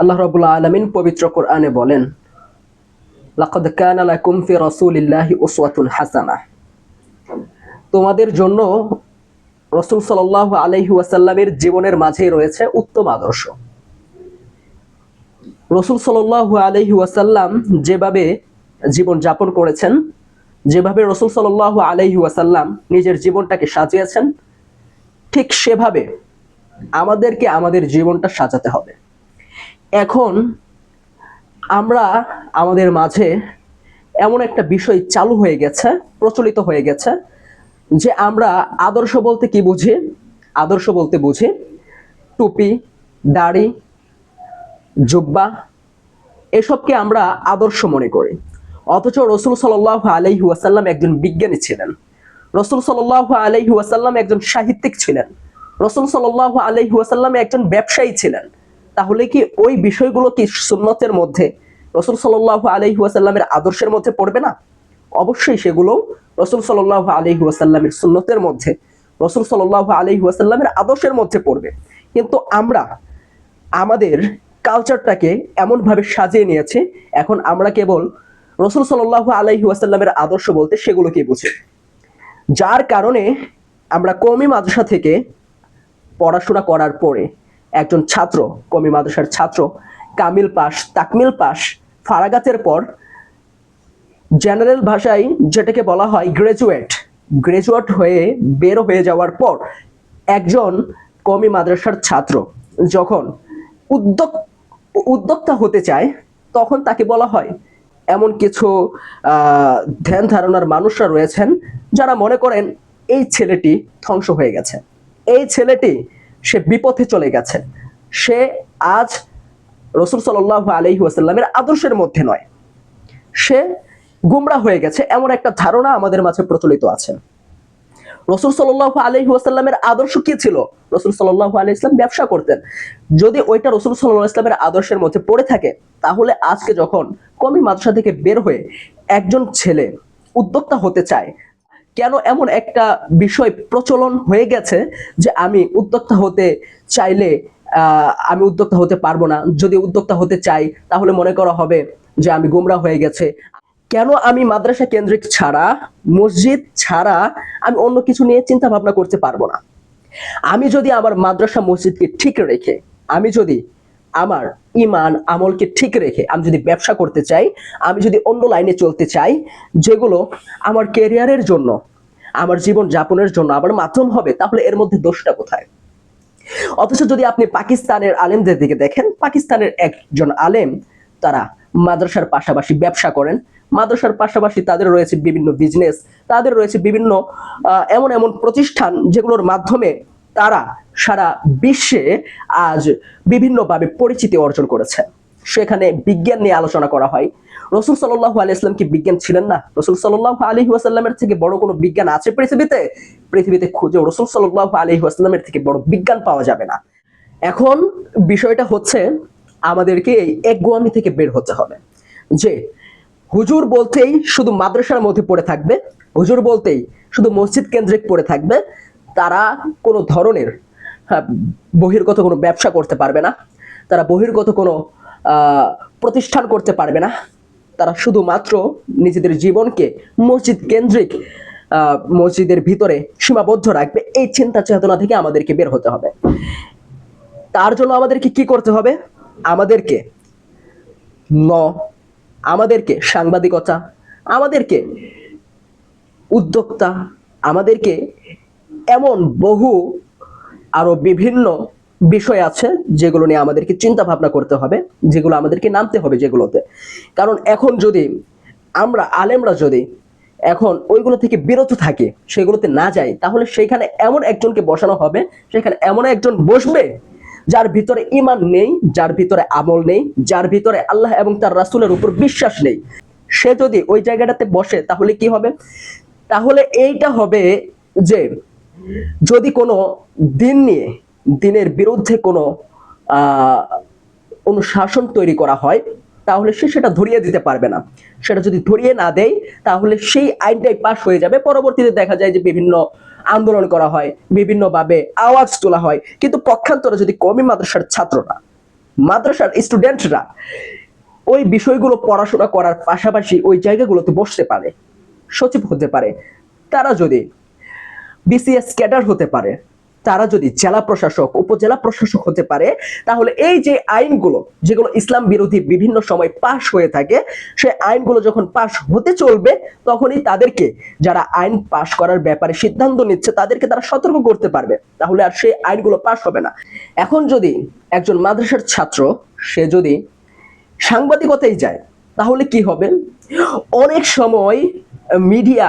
আল্লাহ রাব্বুল আলামিন পবিত্র কোরআনে বলেন, লাকাদ কানা লাকুম ফি রাসূলিল্লাহি উসওয়াতুন তোমাদের জন্য রসুল সাল্লাল্লাহু আলাইহি ওয়াসাল্লামের জীবনের মাঝে রয়েছে উত্তম আদর্শ। রসুল সাল্লাল্লাহু আলাইহি ওয়াসাল্লাম যেভাবে জীবন যাপন করেছেন, যেভাবে রসুল সাল্লাল্লাহু আলাইহি ওয়াসাল্লাম নিজের জীবনটাকে সাজিয়েছেন, ঠিক সেভাবে আমাদেরকে আমাদের জীবনটা সাজাতে হবে। এখন আমরা আমাদের মাঝে এমন একটা বিষয় চালু হয়ে গেছে, প্রচলিত হয়ে গেছে, যে আমরা আদর্শ বলতে কি বুঝি? আদর্শ বলতে বুঝি টুপি, দাড়ি, জুব্বা, এসবকে আমরা আদর্শ মনে করি। অথচ রসুল সাল্লাহ আলাইহি ওয়াসাল্লাম একজন বিজ্ঞানী ছিলেন। রসুল সাল্লাহ আলাইহি ওয়াসাল্লাম একজন সাহিত্যিক ছিলেন। রসুল সাল্লাহ আলাইহি ওয়াসাল্লাম একজন ব্যবসায়ী ছিলেন। তাহলে কি ওই বিষয়গুলো কি সুন্নতের মধ্যে? রসুল সাল্লাহ আলাইহি ওয়াসাল্লামের আদর্শের মধ্যে পড়বে না? অবশ্যই সেগুলো রসুল সাল্লাহ আলহি ওয়াসাল্লামের সুন্নতের মধ্যে, রসুল সাল্লাহ আলহি ওয়াসাল্লামের আদর্শের মধ্যে পড়বে। কিন্তু আমরা, আমাদের কালচারটাকে এমনভাবে সাজিয়ে নিয়েছি, এখন আমরা কেবল রসুল সাল্লাহ আলহি ওয়াসাল্লামের আদর্শ বলতে সেগুলোকে বুঝি। যার কারণে আমরা কমি মাদ্রাসা থেকে পড়াশোনা করার পরে একজন ছাত্র, কমি মাদ্রাসার ছাত্র, কামিল পাস, তাকমিল পাস, ফারাগাতের পর জেনারেল ভাষায় যেটাকে বলা হয় গ্রাজুয়েট গ্রাজুয়েট হয়ে বের হয়ে যাওয়ার পর একজন কমি মাদ্রাসার ছাত্র যখন উদ্যোগ, উদ্যোক্তা হতে চায়, তখন তাকে বলা হয়। এমন কিছু ধ্যান ধারণার মানুষরা রয়েছেন যারা মনে করেন এই ছেলেটি ধ্বংস হয়ে গেছে। এই ছেলেটি সে বিপথে চলে গেছে। সে আজ রসুল সাল্লাহ আলহি ওয়াসাল্লামের আদর্শের মধ্যে নয়। সে গুমরা হয়ে গেছে, এমন একটা ধারণা আমাদের মাঝে প্রচলিত আছে। রসুল সাল্লাহ আলহি ওয়াসাল্লামের আদর্শ কি ছিল? রসুল সাল্লাহ আলি ইসলাম ব্যবসা করতেন। যদি ওইটা রসুল সাল্লাহ ইসলামের আদর্শের মধ্যে পড়ে থাকে, তাহলে আজকে যখন কমি মাদ্রাসা থেকে বের হয়ে একজন ছেলে উদ্যোক্তা হতে চায় কেন এমন একটা বিষয় প্রচলন হয়ে গেছে যে আমি উদ্যোক্তা হতে চাইলে আমি উদ্যোক্তা হতে পারব না। যদি উদ্যোক্তা হতে চাই, তাহলে মনে করা হবে যে আমি গুমরা হয়ে গেছে। কেন আমি মাদ্রাসা কেন্দ্রিক ছাড়া, মসজিদ ছাড়া আমি অন্য কিছু নিয়ে চিন্তা ভাবনা করতে পারব না? আমি যদি আমার মাদ্রাসা মসজিদকে ঠিক রেখে, আমি যদি আমার ইমান আমলকে ঠিক রেখে আমি যদি ব্যবসা করতে চাই, আমি যদি অন্য লাইনে চলতে চাই, যেগুলো আমার কেরিয়ারের জন্য, আমার জীবন যাপনের জন্য আমার মাধ্যম হবে, তাহলে এর মধ্যে দোষটা কোথায়? অথচ যদি আপনি পাকিস্তানের আলেমদের দিকে দেখেন, পাকিস্তানের একজন আলেম, তারা মাদ্রাসার পাশাপাশি ব্যবসা করেন। মাদ্রাসার পাশাপাশি তাদের রয়েছে বিভিন্ন বিজনেস তাদের রয়েছে বিভিন্ন এমন এমন প্রতিষ্ঠান যেগুলোর মাধ্যমে তারা সারা বিশ্বে আজ বিভিন্নভাবে পরিচিতি অর্জন করেছে। সেখানে বিজ্ঞান নিয়ে আলোচনা করা হয়। রসুল সাল্লাহ আলি ইসলাম কি বিজ্ঞান ছিলেন না? রসুল সাল্লাহ আলি ওয়াসাল্লামের থেকে বড় কোনো বিজ্ঞান আছে পৃথিবীতে? পৃথিবীতে খুঁজে রসুল সাল্লাহ আলি ওয়াসাল্লামের থেকে বড় বিজ্ঞান পাওয়া যাবে না। এখন বিষয়টা হচ্ছে আমাদেরকে এই একগুয়ামি থেকে বের হতে হবে। যে হুজুর বলতেই শুধু মাদ্রাসার মধ্যে পড়ে থাকবে, হুজুর বলতেই শুধু মসজিদ কেন্দ্রিক পড়ে থাকবে তারা কোনো ধরনের হ্যাঁ, বহির্গত কোনো ব্যবসা করতে পারবে না তারা বহির্গত কোনো প্রতিষ্ঠান করতে পারবে না তারা শুধুমাত্র নিজেদের জীবনকে মসজিদ কেন্দ্রিক মসজিদের ভিতরে সীমাবদ্ধ রাখবে এই চিন্তা চেতনা থেকে আমাদেরকে বের হতে হবে। তার জন্য আমাদেরকে কি করতে হবে? আমাদেরকে ন আমাদেরকে সাংবাদিকতা আমাদেরকে উদ্যোক্তা আমাদেরকে এমন বহু আরও বিভিন্ন বিষয় আছে যেগুলো নিয়ে আমাদেরকে চিন্তা ভাবনা করতে হবে, যেগুলো আমাদেরকে নামতে হবে যেগুলোতে। কারণ এখন যদি আমরা আলেমরা যদি এখন ওইগুলো থেকে বিরত থাকি, সেগুলোতে না যাই, তাহলে সেখানে এমন একজনকে বসানো হবে, সেখানে এমন একজন বসবে যার ভিতরে ইমান নেই, যার ভিতরে আমল নেই, যার ভিতরে আল্লাহ এবং তার রাসুলের উপর বিশ্বাস নেই। সে যদি ওই জায়গাটাতে বসে, তাহলে কি হবে? তাহলে এইটা হবে যে যদি কোনো দিন নিয়ে, দিনের বিরুদ্ধে কোনো অনুশাসন তৈরি করা হয়, তাহলে সে সেটা ধরিয়ে দিতে পারবে না। সেটা যদি ধরিয়ে না দেয়, তাহলে সেই আইনটাই পাশ হয়ে যাবে। পরবর্তীতে দেখা যায় যে বিভিন্ন আন্দোলন করা হয়, বিভিন্নভাবে আওয়াজ তোলা হয়। কিন্তু পক্ষান্তরে যদি কমি মাদ্রাসার ছাত্ররা, মাদ্রাসার স্টুডেন্টরা ওই বিষয়গুলো পড়াশোনা করার পাশাপাশি ওই জায়গাগুলোতে বসতে পারে, সচিব হতে পারে, তারা যদি বিসিএস ক্যাডার হতে পারে, তারা যদি জেলা প্রশাসক, উপজেলা প্রশাসক হতে পারে, তাহলে এই যে আইনগুলো, যেগুলো ইসলাম বিরোধী বিভিন্ন সময় পাশ হয়ে থাকে, সেই আইনগুলো যখন পাশ হতে চলবে, তখনই তাদেরকে যারা আইন পাশ করার ব্যাপারে সিদ্ধান্ত নিচ্ছে, তাদেরকে তারা সতর্ক করতে পারবে। তাহলে আর সেই আইনগুলো পাশ হবে না। এখন যদি একজন মাদ্রাসার ছাত্র, সে যদি সাংবাদিকতায় যায়, তাহলে কি হবে? অনেক সময় মিডিয়া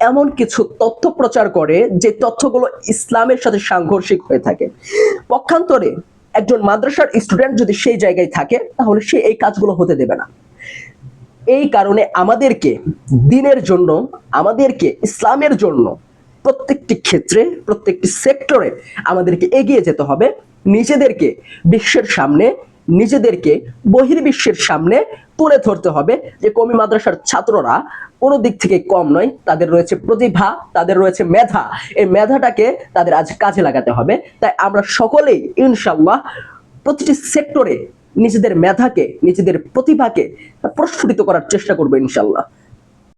এমন কিছু তথ্য প্রচার করে যে তথ্যগুলো ইসলামের সাথে সাংঘর্ষিক হয়ে থাকে। পক্ষান্তরে একজন মাদ্রাসার স্টুডেন্ট যদি সেই জায়গায় থাকে, তাহলে সে এই কাজগুলো হতে দেবে না। এই কারণে আমাদেরকে দিনের জন্য, আমাদেরকে ইসলামের জন্য প্রত্যেকটি ক্ষেত্রে, প্রত্যেকটি সেক্টরে আমাদেরকে এগিয়ে যেতে হবে। নিজেদেরকে বিশ্বের সামনে নিজেদেরকে বহির্বিশ্বের সামনে তুলে ধরতে হবে যে কমি মাদ্রাসার ছাত্ররা কোনো দিক থেকে কম নয়, তাদের রয়েছে প্রতিভা, তাদের রয়েছে মেধা। এই মেধাটাকে তাদের আজ কাজে লাগাতে হবে। তাই আমরা সকলেই ইনশাল্লাহ প্রতিটি সেক্টরে নিজেদের মেধাকে, নিজেদের প্রতিভাকে প্রস্ফুটিত করার চেষ্টা করব ইনশাল্লাহ